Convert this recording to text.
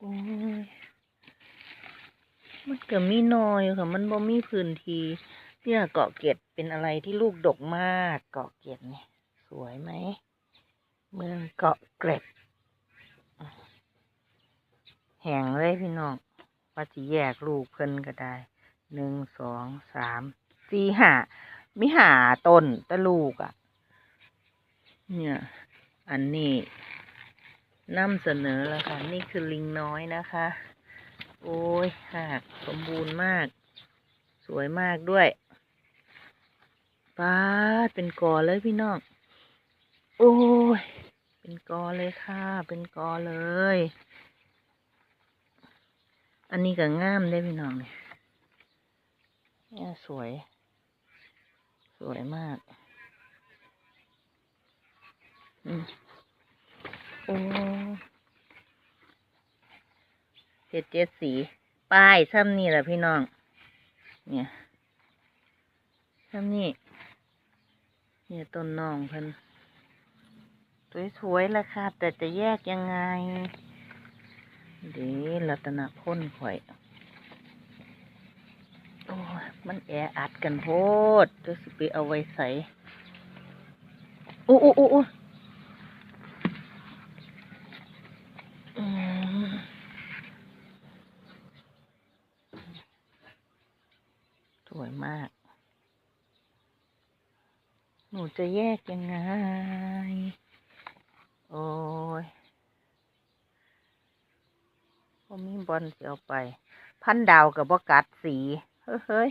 โอ้ยมันก็มีน้อยค่ะ มันบ่มีพื้นที่เนี่ยเกาะเกร็ดเป็นอะไรที่ลูกดกมาก เกาะเกร็ดเนี่ย สวยไหม เมืองเกาะเกร็ดแห่งเลยพี่น้องว่าสิแยกลูกเพิ่นก็ได้หนึ่งสองสามสี่ห้ามีหาต้นแต่ลูกอะ่ะ เนี่ย อันนี้ นำเสนอแล้วค่ะ นี่คือลิงน้อยนะคะ โอ้ยหากสมบูรณ์มาก สวยมากด้วยป้าเป็นกอเลยพี่น้อง โอ้ย เป็นกอเลยค่ะ เป็นกอเลย อันนี้ก็งามได้พี่น้องเนี่ยเนี่ยสวย สวยมาก อืมโอ้ เจ็ดเจ็ดสี ป้ายซ้ำนี่แหละพี่น้อง เนี่ยซ้ำนี่เนี่ยต้นน้องเพิ่นสวยๆแล้วค่ะ แต่จะแยกยังไง เดี๋ยวรัตนพ้นข่อย โอ้มันแออัดกันโพดเดี๋ยสิไปเอาไว้ใส่โอ้โอ้โอ้โอ้อืมส วยมาก หนูจะแยกยังไง โอ้ยพอมีบอลเสียวไป พันดาวกับบกัดสี เฮ้ยเฮ้ย